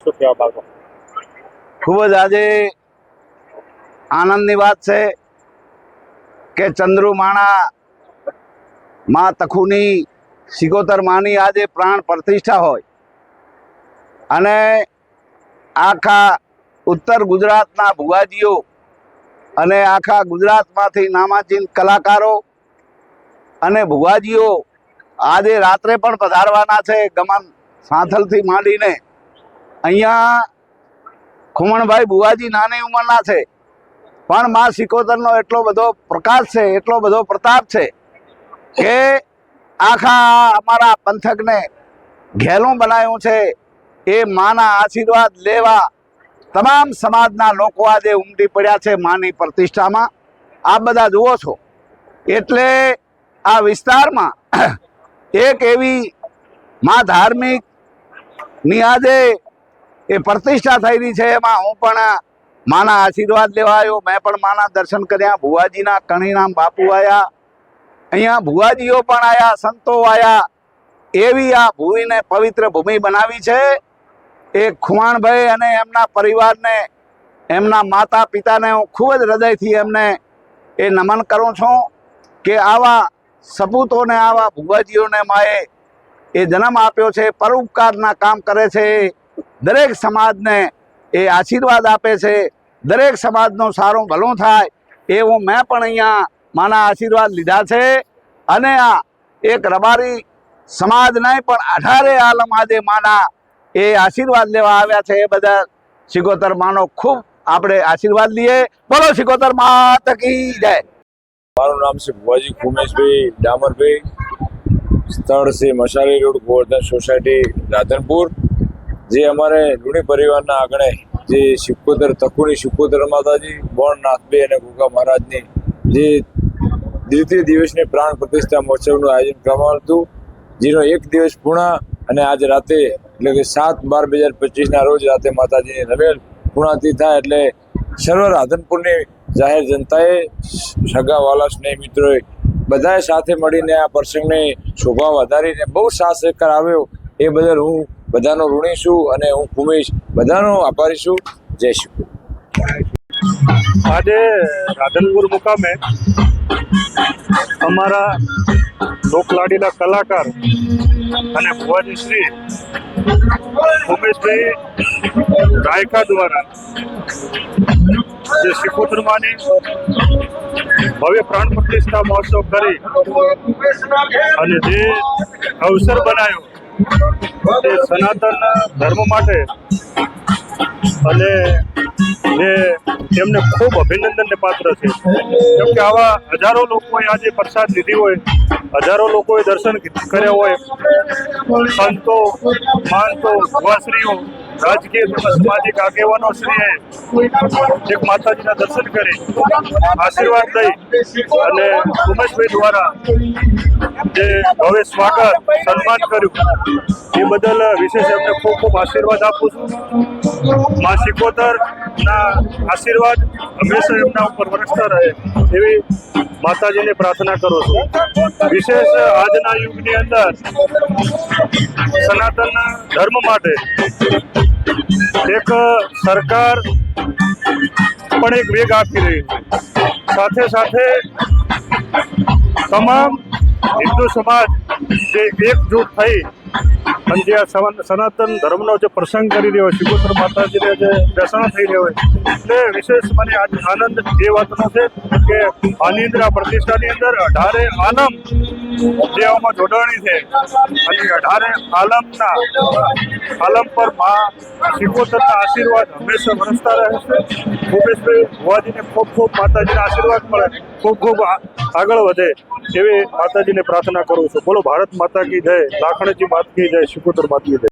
શું કહેવા માંગો? ખૂબ જ આજે આનંદની વાત છે કે ચંદ્રુમાણા માં તખુની સિગોતર માની આજે પ્રાણ પ્રતિષ્ઠા હોય. અને આખા ઉત્તર ગુજરાતના ભુવાજીઓ અને આખા ગુજરાતમાંથી નામાંચીન કલાકારો અને ભુવાજીઓ આજે રાત્રે પણ પધારવાના છે ગમન સાંથલથી માંડીને. અહીંયા ખુમણભાઈ બુવાજી નાની ઉંમરના છે. પણ મા સિકોતરનો એટલો બધો પ્રકાશ છે, એટલો બધો પ્રતાપ છે કે આખા અમારા પંથકને ઘેલું બનાવ્યું છે. એ માના આશીર્વાદ લેવા તમામ સમાજના લોકો આજે ઉમટી પડ્યા છે માની પ્રતિષ્ઠામાં. આ બધા જુઓ છો. એટલે આ વિસ્તારમાં એક એવી મા ધાર્મિકની આજે એ પ્રતિષ્ઠા થયેલી છે, એમાં હું પણ માના આશીર્વાદ લેવા આવ્યો. મેં પણ માના દર્શન કર્યા. ભુવાજીના કણીરામ બાપુ આવ્યા અહીંયા ભુવાજીઓ પણ આવ્યા સંતો આવ્યા એવી આ ભૂમિને પવિત્ર ભૂમિ બનાવી છે. એ ખુવાણભાઈ અને એમના પરિવારને, એમના માતા પિતાને હું ખૂબ જ હૃદયથી એમને એ નમન કરું છું કે આવા સપૂતોને આવા ભુવાજીઓને માએ એ જન્મ આપ્યો છે, પરોપકારના કામ કરે છે. દરેક સમાજને એ આશીર્વાદ આપે છે. દરેક સમાજનો સારો ભલો થાય એવું મેં પણ અહીંયા માના આશીર્વાદ લીધા છે. અને આ એક રબારી સમાજ નહીં પણ અઢારે આલમ આજે માના એ આશીર્વાદ લેવા આવ્યા છે. એ બધા શિકોતર માનો ખૂબ આપણે આશીર્વાદ લઈએ. બોલો શિકોતર માત કી જય. મારું નામ છે ભુવાજી ઉમેશભાઈ ડામરભાઈ. સ્થળ છે મશાલી રોડ ગોવર્ધન સોસાયટી રાધનપુર. જે અમારે લુણી પરિવારના આંગણે જે શિકોતર તકુની શિકોતર માતાજી બોણ નાથબે અને ગુગા મહારાજની જે દ્વિતીય દિવસની પ્રાણ પ્રતિષ્ઠા મહોત્સવનું આયોજન કરવામાં હતું, જેનો એક દિવસ પૂર્ણ અને આજ રાતે, એટલે કે સાત બાર બે હજાર પચીસના રોજ રાતે માતાજીની નવેલ પૂર્ણાતી થાય એટલે સર્વ રાધનપુરની જાહેર જનતાએ સગા, વાલા, સ્નેહ મિત્રોએ બધાએ સાથે મળીને આ પ્રસંગને શોભા વધારીને બહુ સાથ સહકાર આવ્યો. એ બદલ હું બધાનો ઋણી છું અને હું ભૂમિશ બધાનો આભારી છું. જય શ્રી આજે રાધનપુર મુકામે અમારા લોકલાડીના કલાકાર અને ભુવનશ્રી શ્રી ઉમેશભાઈ ગાયકા દ્વારા જે શિકોતરમાની ભવ્ય પ્રાણ પ્રતિષ્ઠા મહોત્સવ કરી અને જે અવસર બનાવ્યો સનાતન ધર્મ માટે અને જે તેમને ખૂબ અભિનંદનને પાત્ર છે. કેમ કે આવા હજારો લોકોએ આજે પ્રસાદ લીધી હોય, હજારો લોકોએ દર્શન કર્યા હોય, સંતો માનતો ભુવાશ્રીઓ, રાજકીય તેમજ સામાજિક આગેવાનો શ્રીએ એક માતાજીના દર્શન કરી, આશીર્વાદ લઈ અને ઉમેશભાઈ દ્વારા જે ભવ્ય સ્વાગત, સન્માન કર્યું. એ બદલ વિશેષ એમને ખૂબ ખૂબ આશીર્વાદ આપું છું. મા શિકોતર ના આશીર્વાદ હંમેશા એમના ઉપર વરસતા રહે એવી માતાજીને પ્રાર્થના કરું છું. વિશેષ આજના યુગની અંદર સનાતન ધર્મ માટે એક સરકાર પણ એક વેગ આપી રહી છે. સાથે સાથે તમામ હિન્દુ સમાજ જે એકજૂટ થઈ અને જે સન- સનાતન ધર્મનો જે પ્રસંગ કરી રહ્યો હોય શિકોતર માતાજીને જે દર્શન થઈ રહ્યો હોય એટલે વિશેષ મને આજ આનંદ એ વાતનો છે કે આની પ્રતિષ્ઠાની અંદર અઢારે આલમ જે જોડાણી છે. અને અઢારે આલમના, આલમ પર મા શિકોતરના આશીર્વાદ હંમેશા વરસતા રહે છે. ભૂપેશભાઈ ભુવાજીને ખૂબ ખૂબ માતાજીના આશીર્વાદ મળે ખૂબ ખૂબ આગળ વધે એવી માતાજીને પ્રાર્થના કરું છું. બોલો, ભારત માતા કી જય, લાખણજી માત કી જય શિકોતર માત કી જય.